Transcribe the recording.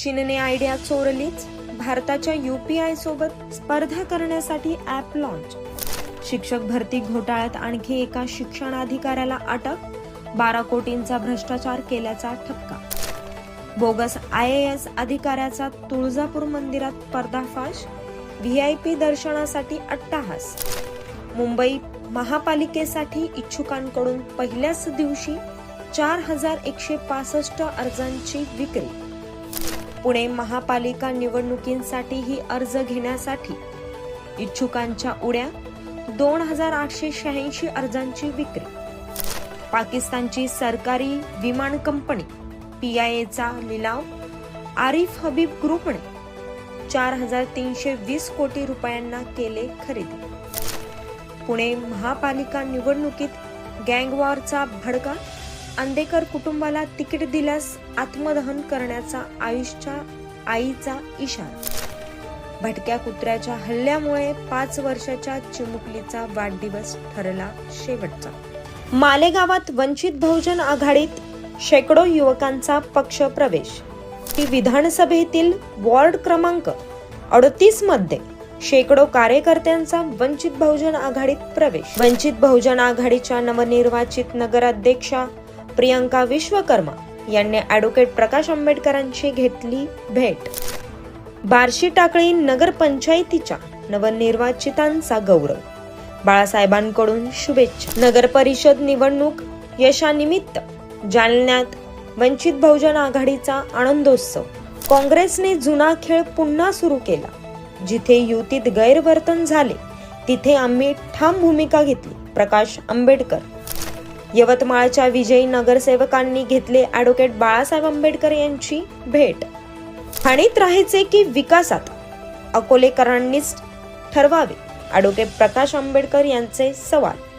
चीनने आयडिया चोरलीच. भारताच्या युपीआय सोबत स्पर्धा करण्यासाठी ॲप लॉन्च शिक्षक भरती घोटाळ्यात आणखी एका शिक्षणाधिकाऱ्याला अटक. बारा कोटींचा भ्रष्टाचार केल्याचा ठपका. बोगस आय एस अधिकाऱ्याचा तुळजापूर मंदिरात पर्दाफाश. व्ही आय पी दर्शनासाठी अट्टाहास. मुंबई महापालिकेसाठी इच्छुकांकडून पहिल्याच दिवशी चार हजार एकशे पासष्ट अर्जांची विक्री. पुणे महापालिका निवडणुकींसाठीही अर्ज घेण्यासाठी इच्छुकांच्या उड्या दोन हजार आठशे शहाऐंशी अर्जांची विक्री. पाकिस्तानची सरकारी विमान कंपनी पी आय एचा लिलाव. आरिफ हबीब ग्रुपने चार हजार तीनशे वीस कोटी रुपयांना केले खरेदी. पुणे महापालिका निवडणुकीत गँगवॉरचा भडका. अंदेकर कुटुंबाला तिकीट दिल्यास आत्मदहन करण्याचा आयुषच्या आईचा इशारा. भटक्या कुत्र्याच्या हल्ल्यामुळे पाच वर्षाच्या चिमुकलीचा वाढदिवस ठरला शेवटचा. मालेगावात वंचित बहुजन आघाडीत शेकडो युवकांचा पक्ष प्रवेश. ती विधानसभेतील वॉर्ड क्रमांक अडतीसमध्ये शेकडो कार्यकर्त्यांचा वंचित बहुजन आघाडीत प्रवेश. वंचित बहुजन आघाडीच्या नवनिर्वाचित नगराध्यक्षा प्रियंका विश्वकर्मा यांनी ॲडव्होकेट प्रकाश आंबेडकरांची घेतली भेट. बार्शी टाकळी नगरपंचायतीच्या नवनिर्वाचितांचा गौरव. बाळासाहेबांकडून शुभेच्छा. नगर परिषद निवडणूक यशानिमित्त जालन्यात वंचित बहुजन आघाडीचा आनंदोत्सव. काँग्रेसने जुना खेळ पुन्हा सुरू केला. जिथे युतीत गैरवर्तन झाले तिथे आम्ही ठाम भूमिका घेतली प्रकाश आंबेडकर. यवतमाळच्या विजयी नगरसेवकांनी घेतले ॲडव्होकेट बाळासाहेब आंबेडकर यांची भेट. ठाणीत राहायचे की विकासात? अकोलेकरांनीच ठरवावे. ॲडव्होकेट प्रकाश आंबेडकर यांचे सवाल.